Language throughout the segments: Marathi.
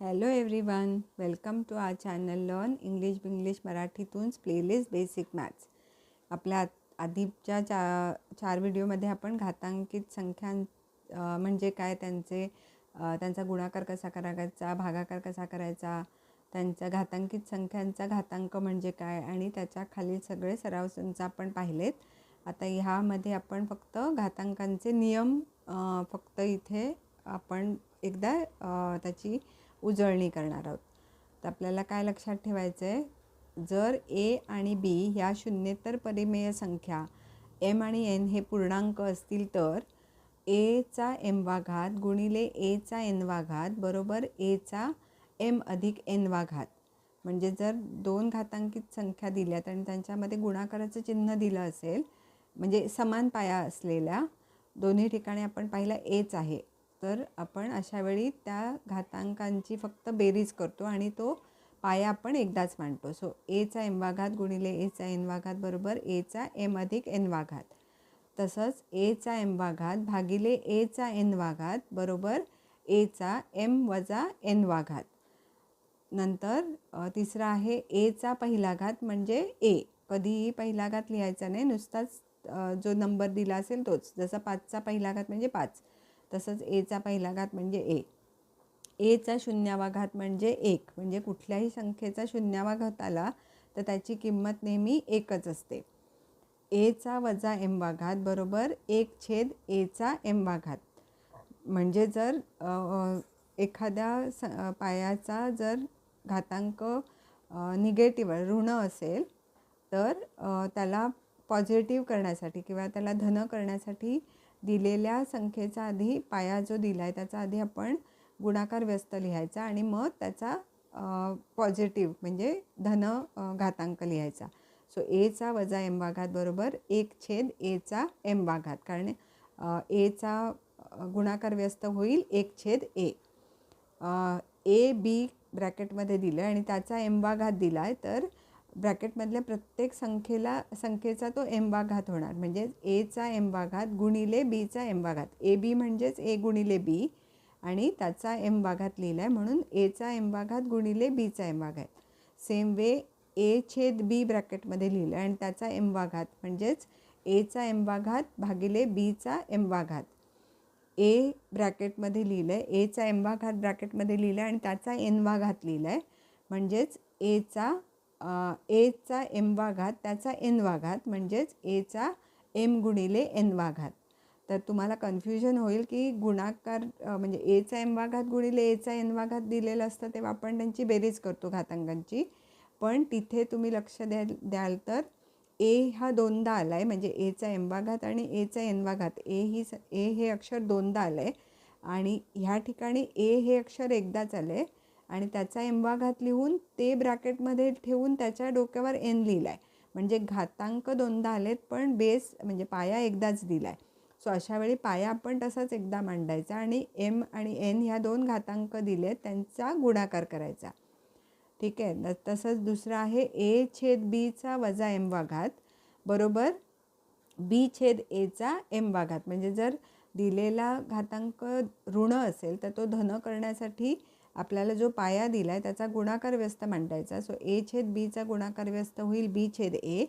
Hello everyone welcome to our channel learn English Binglish मराठीतून प्लेलिस्ट बेसिक मॅथ्स आपल्या आधीच्या चा चार व्हिडिओमध्ये आपण घातांकित संख्यां म्हणजे काय त्यांचे त्यांचा गुणाकार कसा करायचा भागाकार कसा करायचा त्यांचा घातांकित संख्यांचा घातांक म्हणजे काय आणि त्याच्या खालील सगळे सराव संच आपण पाहिलेत. आता ह्यामध्ये आपण फक्त घातांकांचे नियम फक्त इथे आपण एकदा त्याची उजळणी करणार आहोत. तर आपल्याला काय लक्षात ठेवायचं आहे जर ए आणि बी ह्या शून्येतर परिमेय संख्या एम आणि एन हे पूर्णांक असतील तर एचा एम वाघात गुणिले एचा एन वाघात बरोबर एचा एम अधिक एन वाघात. म्हणजे जर दोन घातांकित संख्या दिल्यात आणि त्यांच्यामध्ये गुणाकाराचं चिन्ह दिलं असेल म्हणजे समान पाया असलेल्या दोन्ही ठिकाणी आपण पाहिलं एच आहे. तर आपण अशावेळी त्या घातांकांची फक्त बेरीज करतो आणि तो पाया आपण एकदाच मांडतो. सो एचा एम गुणिले एचा एन बरोबर एचा एम अधिक एन तसंच एचा एम भागिले एचा एन बरोबर एचा एम वजा एन नंतर तिसरा आहे एचा पहिला घात म्हणजे ए कधीही पहिला घात लिहायचा नाही. नुसताच जो नंबर दिला असेल तोच. जसं पाचचा पहिला घात म्हणजे पाच. तसंच एचा पहिला घात म्हणजे ए एचा शून्यावा घात म्हणजे एक. म्हणजे कुठल्याही संख्येचा शून्यावा घात आला तर त्याची किंमत नेहमी एकच असते. एचा वजा एमवा घात बरोबर एक छेद एचा एमवा घात. म्हणजे जर एखाद्या स पायाचा जर घातांक निगेटिव्ह ऋण असेल तर त्याला पॉझिटिव्ह करण्यासाठी किंवा त्याला धन करण्यासाठी दिलेल्या संख्येचा आधी पाया जो दिला आहे त्याचा आधी आपण गुणाकार व्यस्त लिहायचा आणि मग त्याचा पॉझिटिव्ह म्हणजे धन घातांक लिहायचा. सो एचा वजा एम वाघात बरोबर एक छेद एचा एम वाघात. कारण एचा गुणाकार व्यस्त होईल एक छेद ए ए बी ब्रॅकेटमध्ये दिलं आहे आणि त्याचा एम वाघात दिला आहे तर ब्रॅकेटमधल्या प्रत्येक संख्येला संख्येचा तो एम्बाघात घात होणार. म्हणजेच एचा एम घात गुणिले बीचा एम्बाघात घात ए बी म्हणजेच ए गुणिले बी आणि त्याचा एम घात लिहिला आहे म्हणून एचा एम घात गुणिले बीचा एम्बाघात घात सेम वे ए छेद बी ब्रॅकेटमध्ये लिहिलं आहे आणि त्याचा एम्बाघात घात म्हणजेच एचा एम्बाघात घात भागिले बीचा एम्बाघात घात ए ब्रॅकेटमध्ये लिहिलं आहे एचा एम्बाघात घात ब्रॅकेटमध्ये लिहिलं आहे आणि त्याचा एन घात लिहिला आहे म्हणजेच एचा एचा एम वाघात त्याचा एन वाघात म्हणजेच एचा एम गुणिले एन वाघात. तर तुम्हाला कन्फ्युजन होईल की गुणाकार म्हणजे एचा एम वाघात गुणिले एचा एन वाघात दिलेलं असतं तेव्हा आपण त्यांची बेरीज करतो घातांकांची. पण तिथे तुम्ही लक्ष द्या द्याल तर ए हा दोनदा आला आहे म्हणजे एचा एम वाघात आणि एचा एन वाघात. ए ही स ए हे अक्षर दोनदा आलं आहे आणि ह्या ठिकाणी ए हे अक्षर एकदाच आलं आहे आणि त्याचा एम लिहून ते ब्रॅकेटमध्ये ठेवून त्याच्या डोक्यावर एन लिहिला आहे म्हणजे घातांक दोनदा आलेत पण बेस म्हणजे पाया एकदाच दिला आहे सो अशा वेळी पाया आपण तसाच एकदा मांडायचा आणि एम आणि एन ह्या दोन घातांक दिले त्यांचा गुणाकार करायचा. ठीक आहे? न- तसंच दुसरं आहे ए छेद बीचा वजा एम वाघात बरोबर? बी छेद एचा एम वाघात म्हणजे जर दिलेला घातांक ऋण असेल तर तो धन करण्यासाठी आपल्याला जो पाया दिला आहे त्याचा गुणाकार व्यस्त मांडायचा. सो ए छेद बीचा गुणाकार व्यस्त होईल बी छेद ए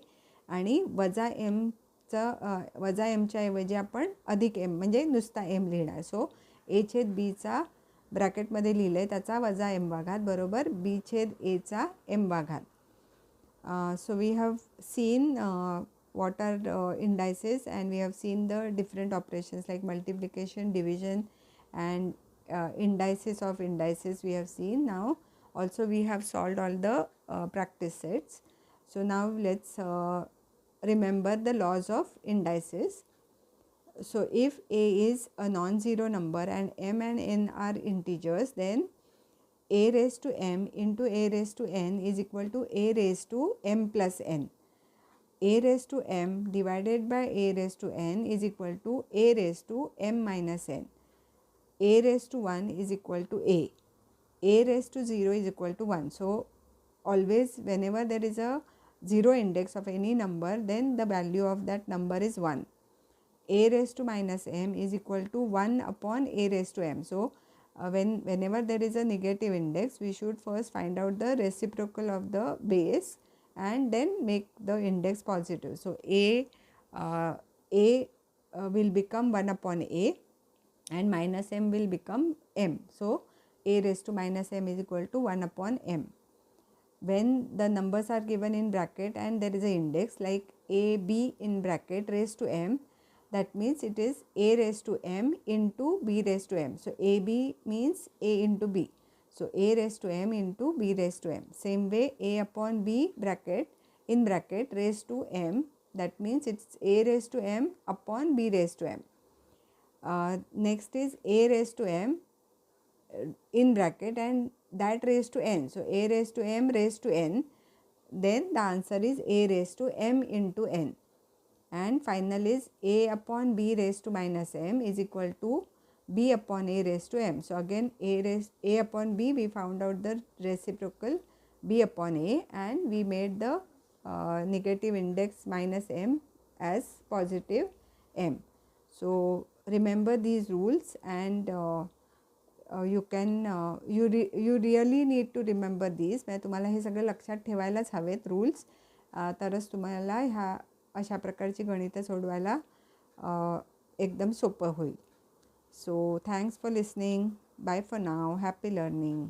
आणि वजा एमचं वजा एमच्या ऐवजी आपण अधिक एम म्हणजे नुसता एम लिहिणार. सो ए छेद बीचा ब्रॅकेटमध्ये लिहिलं आहे त्याचा वजा एम वाघात बरोबर? बी छेद एचा M वाघात. So we have seen water indices and we have seen the different operations like multiplication division and uh, indices of indices we have seen now also we have solved all the uh, practice sets so now let's uh, remember the laws of indices so if a is a non-zero number and m and n are integers then a raised to m into a raised to n is equal to a raised to m plus n. a raised to m divided by a raised to n is equal to a raised to m minus n. a raised to 1 is equal to a. a raised to 0 is equal to 1. So, always whenever there is a 0 index of any number then the value of that number is 1. a raised to minus m is equal to 1 upon a raised to m. So, uh, when whenever there is a negative index we should first find out the reciprocal of the base and then make the index positive so a uh, a uh, will become 1 upon a and minus m will become m. So a raised to minus m is equal to 1 upon m. When the numbers are given in bracket and there is a index like a b in bracket raised to m that means it is a raised to m into b raised to m. So ab means a into b. So a raised to m into b raised to m. Same way a upon b bracket in bracket raised to m that means it's a raised to m upon b raised to m uh, next is a raised to m uh, in bracket and that raised to n so a raised to m raised to n then the answer is a raised to m into n and final is a upon b raised to minus m is equal to b upon a raised to m. So again a raised a upon b we found out the reciprocal b upon a and we made the uh, negative index minus m as positive m. So remember these rules and you can you re you really need to remember these म्हणजे तुम्हाला हे सगळं लक्षात ठेवायलाच हवेत रूल्स तरच तुम्हाला ह्या अशा प्रकारची गणितं सोडवायला एकदम सोपं होईल. So thanks for listening bye for now happy learning